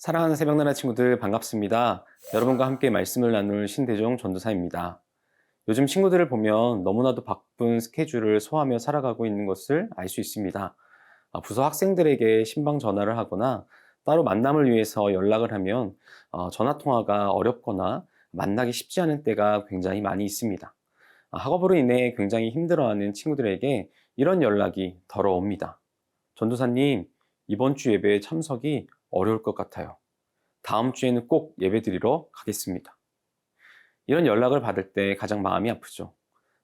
사랑하는 새벽나라 친구들 반갑습니다. 여러분과 함께 말씀을 나눌 신대종 전도사입니다. 요즘 친구들을 보면 너무나도 바쁜 스케줄을 소화하며 살아가고 있는 것을 알 수 있습니다. 아, 부서 학생들에게 신방 전화를 하거나 따로 만남을 위해서 연락을 하면 어, 전화 통화가 어렵거나 만나기 쉽지 않은 때가 굉장히 많이 있습니다. 아, 학업으로 인해 굉장히 힘들어하는 친구들에게 이런 연락이 더러옵니다. 전도사님, 이번 주 예배에 참석이 어려울 것 같아요. 다음 주에는 꼭 예배 드리러 가겠습니다. 이런 연락을 받을 때 가장 마음이 아프죠.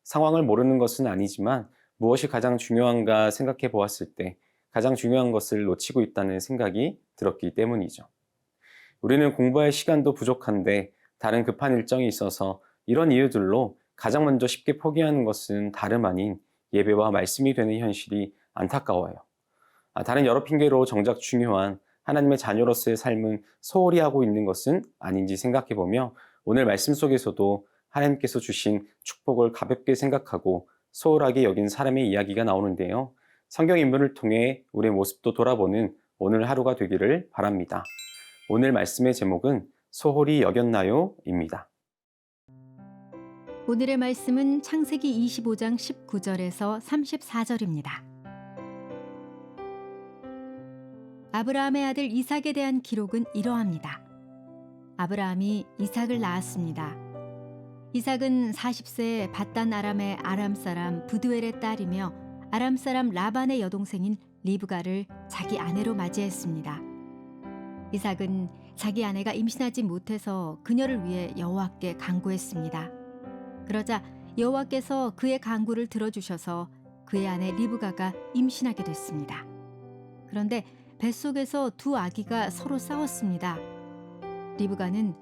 상황을 모르는 것은 아니지만 무엇이 가장 중요한가 생각해 보았을 때 가장 중요한 것을 놓치고 있다는 생각이 들었기 때문이죠. 우리는 공부할 시간도 부족한데 다른 급한 일정이 있어서 이런 이유들로 가장 먼저 쉽게 포기하는 것은 다름 아닌 예배와 말씀이 되는 현실이 안타까워요. 아, 다른 여러 핑계로 정작 중요한 하나님의 자녀로서의 삶은 소홀히 하고 있는 것은 아닌지 생각해 보며 오늘 말씀 속에서도 하나님께서 주신 축복을 가볍게 생각하고 소홀하게 여긴 사람의 이야기가 나오는데요. 성경 인물을 통해 우리의 모습도 돌아보는 오늘 하루가 되기를 바랍니다. 오늘 말씀의 제목은 소홀히 여겼나요? 입니다. 오늘의 말씀은 창세기 25장 19절에서 34절입니다. 아브라함의 아들 이삭에 대한 기록은 이러합니다. 아브라함이 이삭을 낳았습니다. 이삭은 40세에 바단 아람의 아람 사람 부두엘의 딸이며 아람 사람 라반의 여동생인 리브가를 자기 아내로 맞이했습니다. 이삭은 자기 아내가 임신하지 못해서 그녀를 위해 여호와께 간구했습니다. 그러자 여호와께서 그의 간구를 들어주셔서 그의 아내 리브가가 임신하게 됐습니다. 그런데 뱃속에서 두 아기가 서로 싸웠습니다. 리브가는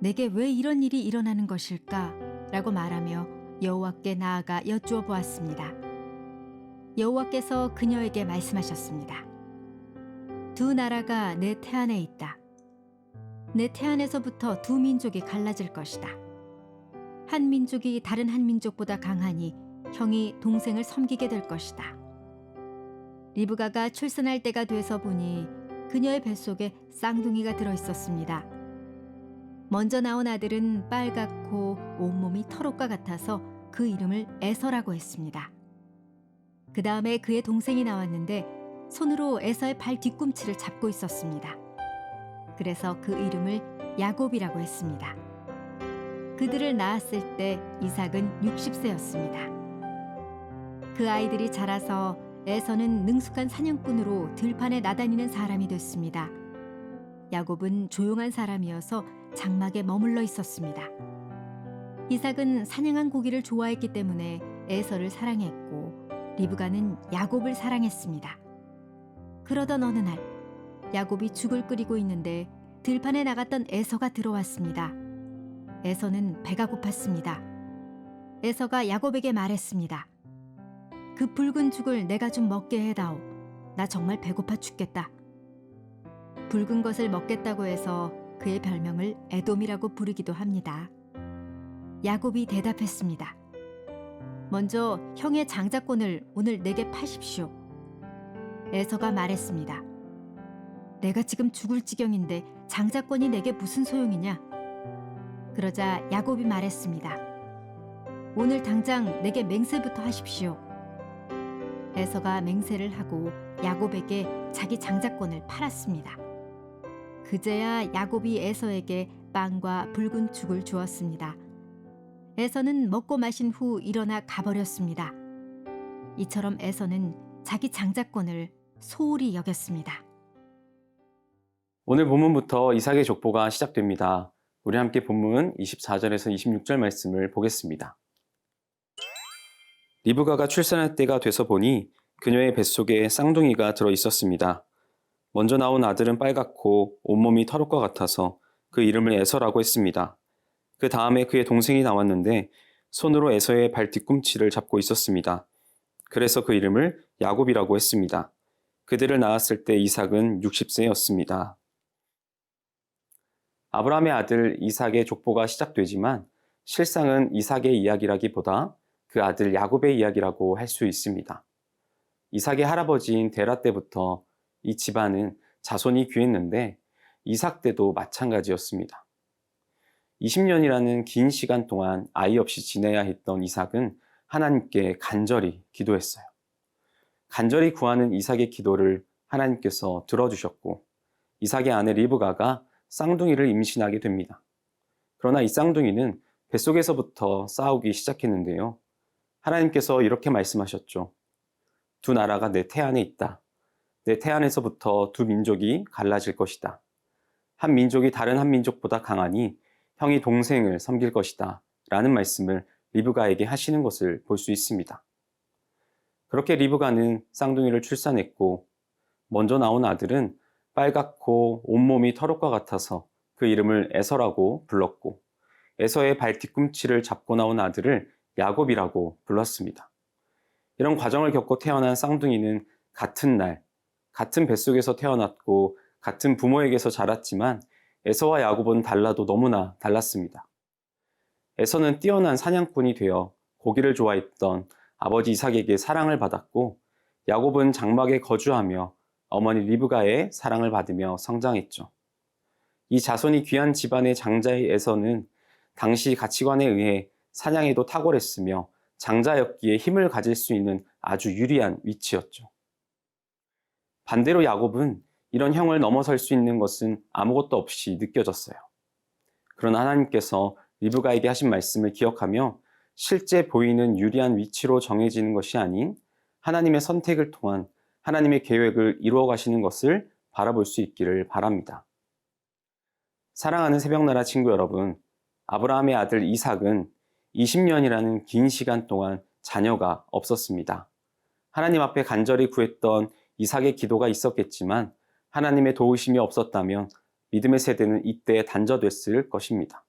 내게 왜 이런 일이 일어나는 것일까? 라고 말하며 여호와께 나아가 여쭈어 보았습니다. 여호와께서 그녀에게 말씀하셨습니다. 두 나라가 내 태안에 있다. 내 태안에서부터 두 민족이 갈라질 것이다. 한 민족이 다른 한 민족보다 강하니 형이 동생을 섬기게 될 것이다. 리브가가 출산할 때가 돼서 보니 그녀의 뱃속에 쌍둥이가 들어 있었습니다. 먼저 나온 아들은 빨갛고 온몸이 털옷과 같아서 그 이름을 에서라고 했습니다. 그 다음에 그의 동생이 나왔는데 손으로 에서의 발 뒤꿈치를 잡고 있었습니다. 그래서 그 이름을 야곱이라고 했습니다. 그들을 낳았을 때 이삭은 60세였습니다. 그 아이들이 자라서 에서는 능숙한 사냥꾼으로 들판에 나다니는 사람이 됐습니다. 야곱은 조용한 사람이어서 장막에 머물러 있었습니다. 이삭은 사냥한 고기를 좋아했기 때문에 에서를 사랑했고 리브가는 야곱을 사랑했습니다. 그러던 어느 날 야곱이 죽을 끓이고 있는데 들판에 나갔던 에서가 들어왔습니다. 에서는 배가 고팠습니다. 에서가 야곱에게 말했습니다. 그 붉은 죽을 내가 좀 먹게 해다오. 나 정말 배고파 죽겠다. 붉은 것을 먹겠다고 해서 그의 별명을 에돔이라고 부르기도 합니다. 야곱이 대답했습니다. 먼저 형의 장자권을 오늘 내게 파십시오. 에서가 말했습니다. 내가 지금 죽을 지경인데 장자권이 내게 무슨 소용이냐? 그러자 야곱이 말했습니다. 오늘 당장 내게 맹세부터 하십시오. 에서가 맹세를 하고 야곱에게 자기 장자권을 팔았습니다. 그제야 야곱이 에서에게 빵과 붉은 죽을 주었습니다. 에서는 먹고 마신 후 일어나 가버렸습니다. 이처럼 에서는 자기 장자권을 소홀히 여겼습니다. 오늘 본문부터 이삭의 족보가 시작됩니다. 우리 함께 본문 24절에서 26절 말씀을 보겠습니다. 리브가가 출산할 때가 돼서 보니 그녀의 뱃속에 쌍둥이가 들어 있었습니다. 먼저 나온 아들은 빨갛고 온몸이 털옷과 같아서 그 이름을 에서라고 했습니다. 그 다음에 그의 동생이 나왔는데 손으로 에서의 발 뒤꿈치를 잡고 있었습니다. 그래서 그 이름을 야곱이라고 했습니다. 그들을 낳았을 때 이삭은 60세였습니다. 아브라함의 아들 이삭의 족보가 시작되지만 실상은 이삭의 이야기라기보다 그 아들 야곱의 이야기라고 할 수 있습니다. 이삭의 할아버지인 데라 때부터 이 집안은 자손이 귀했는데 이삭 때도 마찬가지였습니다. 20년이라는 긴 시간 동안 아이 없이 지내야 했던 이삭은 하나님께 간절히 기도했어요. 간절히 구하는 이삭의 기도를 하나님께서 들어주셨고 이삭의 아내 리브가가 쌍둥이를 임신하게 됩니다. 그러나 이 쌍둥이는 뱃속에서부터 싸우기 시작했는데요. 하나님께서 이렇게 말씀하셨죠. 두 나라가 내 태안에 있다. 내 태안에서부터 두 민족이 갈라질 것이다. 한 민족이 다른 한 민족보다 강하니 형이 동생을 섬길 것이다. 라는 말씀을 리브가에게 하시는 것을 볼 수 있습니다. 그렇게 리브가는 쌍둥이를 출산했고 먼저 나온 아들은 빨갛고 온몸이 털옷과 같아서 그 이름을 에서라고 불렀고 에서의 발 뒤꿈치를 잡고 나온 아들을 야곱이라고 불렀습니다. 이런 과정을 겪고 태어난 쌍둥이는 같은 날, 같은 뱃속에서 태어났고 같은 부모에게서 자랐지만 에서와 야곱은 달라도 너무나 달랐습니다. 에서는 뛰어난 사냥꾼이 되어 고기를 좋아했던 아버지 이삭에게 사랑을 받았고 야곱은 장막에 거주하며 어머니 리브가의 사랑을 받으며 성장했죠. 이 자손이 귀한 집안의 장자의 에서는 당시 가치관에 의해 사냥에도 탁월했으며 장자였기에 힘을 가질 수 있는 아주 유리한 위치였죠. 반대로 야곱은 이런 형을 넘어설 수 있는 것은 아무것도 없이 느껴졌어요. 그러나 하나님께서 리브가에게 하신 말씀을 기억하며 실제 보이는 유리한 위치로 정해지는 것이 아닌 하나님의 선택을 통한 하나님의 계획을 이루어 가시는 것을 바라볼 수 있기를 바랍니다. 사랑하는 새벽나라 친구 여러분, 아브라함의 아들 이삭은 20년이라는 긴 시간 동안 자녀가 없었습니다. 하나님 앞에 간절히 구했던 이삭의 기도가 있었겠지만 하나님의 도우심이 없었다면 믿음의 세대는 이때 단절됐을 것입니다.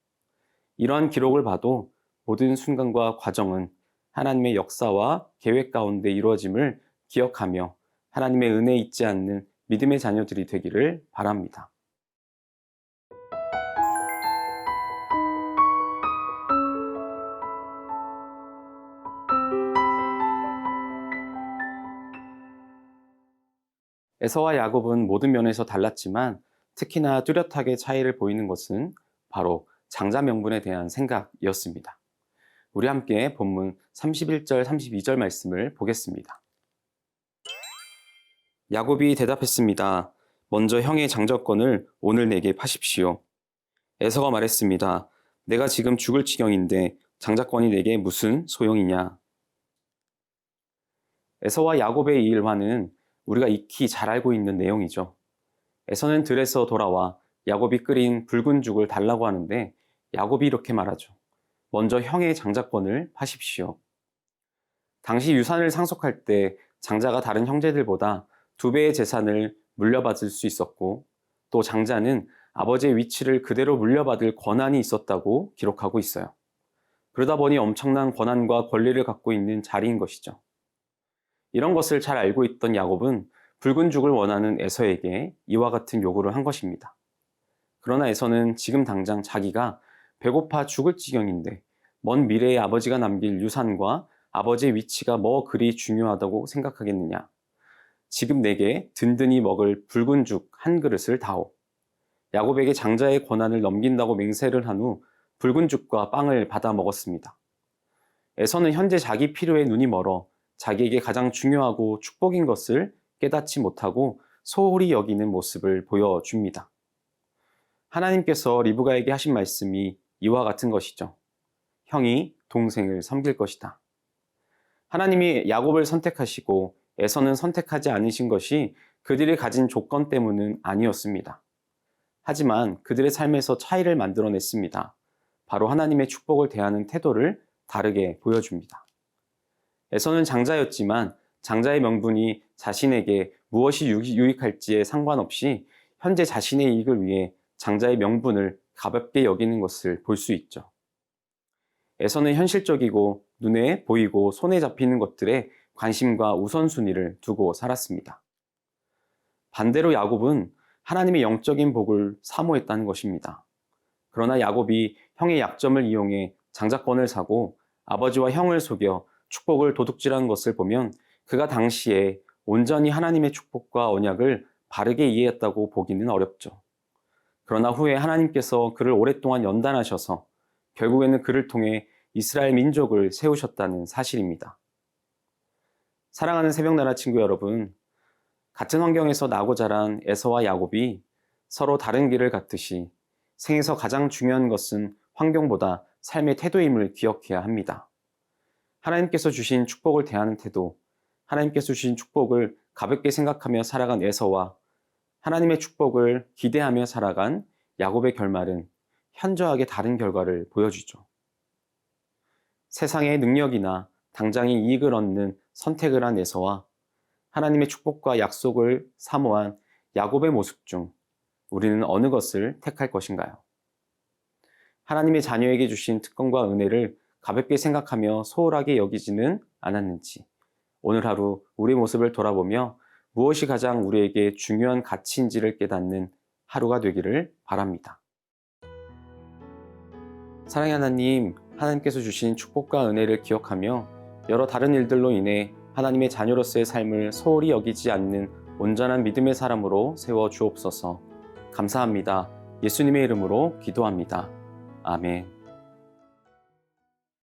이러한 기록을 봐도 모든 순간과 과정은 하나님의 역사와 계획 가운데 이루어짐을 기억하며 하나님의 은혜에 잊지 않는 믿음의 자녀들이 되기를 바랍니다. 에서와 야곱은 모든 면에서 달랐지만 특히나 뚜렷하게 차이를 보이는 것은 바로 장자 명분에 대한 생각이었습니다. 우리 함께 본문 31절, 32절 말씀을 보겠습니다. 야곱이 대답했습니다. 먼저 형의 장자권을 오늘 내게 파십시오. 에서가 말했습니다. 내가 지금 죽을 지경인데 장자권이 내게 무슨 소용이냐? 에서와 야곱의 이 일화는 우리가 익히 잘 알고 있는 내용이죠. 에서는 들에서 돌아와 야곱이 끓인 붉은 죽을 달라고 하는데 야곱이 이렇게 말하죠. 먼저 형의 장자권을 파십시오. 당시 유산을 상속할 때 장자가 다른 형제들보다 두 배의 재산을 물려받을 수 있었고 또 장자는 아버지의 위치를 그대로 물려받을 권한이 있었다고 기록하고 있어요. 그러다 보니 엄청난 권한과 권리를 갖고 있는 자리인 것이죠. 이런 것을 잘 알고 있던 야곱은 붉은 죽을 원하는 에서에게 이와 같은 요구를 한 것입니다. 그러나 에서는 지금 당장 자기가 배고파 죽을 지경인데 먼 미래의 아버지가 남길 유산과 아버지의 위치가 뭐 그리 중요하다고 생각하겠느냐. 지금 내게 든든히 먹을 붉은 죽 한 그릇을 다오. 야곱에게 장자의 권한을 넘긴다고 맹세를 한 후 붉은 죽과 빵을 받아 먹었습니다. 에서는 현재 자기 필요에 눈이 멀어 자기에게 가장 중요하고 축복인 것을 깨닫지 못하고 소홀히 여기는 모습을 보여줍니다. 하나님께서 리브가에게 하신 말씀이 이와 같은 것이죠. 형이 동생을 섬길 것이다. 하나님이 야곱을 선택하시고 에서는 선택하지 않으신 것이 그들이 가진 조건 때문은 아니었습니다. 하지만 그들의 삶에서 차이를 만들어냈습니다. 바로 하나님의 축복을 대하는 태도를 다르게 보여줍니다. 에서는 장자였지만 장자의 명분이 자신에게 무엇이 유익할지에 상관없이 현재 자신의 이익을 위해 장자의 명분을 가볍게 여기는 것을 볼 수 있죠. 에서는 현실적이고 눈에 보이고 손에 잡히는 것들에 관심과 우선순위를 두고 살았습니다. 반대로 야곱은 하나님의 영적인 복을 사모했다는 것입니다. 그러나 야곱이 형의 약점을 이용해 장자권을 사고 아버지와 형을 속여 축복을 도둑질한 것을 보면 그가 당시에 온전히 하나님의 축복과 언약을 바르게 이해했다고 보기는 어렵죠. 그러나 후에 하나님께서 그를 오랫동안 연단하셔서 결국에는 그를 통해 이스라엘 민족을 세우셨다는 사실입니다. 사랑하는 새벽나라 친구 여러분, 같은 환경에서 나고 자란 에서와 야곱이 서로 다른 길을 갔듯이 생에서 가장 중요한 것은 환경보다 삶의 태도임을 기억해야 합니다. 하나님께서 주신 축복을 대하는 태도, 하나님께서 주신 축복을 가볍게 생각하며 살아간 에서와 하나님의 축복을 기대하며 살아간 야곱의 결말은 현저하게 다른 결과를 보여주죠. 세상의 능력이나 당장의 이익을 얻는 선택을 한 에서와 하나님의 축복과 약속을 사모한 야곱의 모습 중 우리는 어느 것을 택할 것인가요? 하나님의 자녀에게 주신 특권과 은혜를 가볍게 생각하며 소홀하게 여기지는 않았는지 오늘 하루 우리 모습을 돌아보며 무엇이 가장 우리에게 중요한 가치인지를 깨닫는 하루가 되기를 바랍니다. 사랑의 하나님, 하나님께서 주신 축복과 은혜를 기억하며 여러 다른 일들로 인해 하나님의 자녀로서의 삶을 소홀히 여기지 않는 온전한 믿음의 사람으로 세워 주옵소서. 감사합니다. 예수님의 이름으로 기도합니다. 아멘.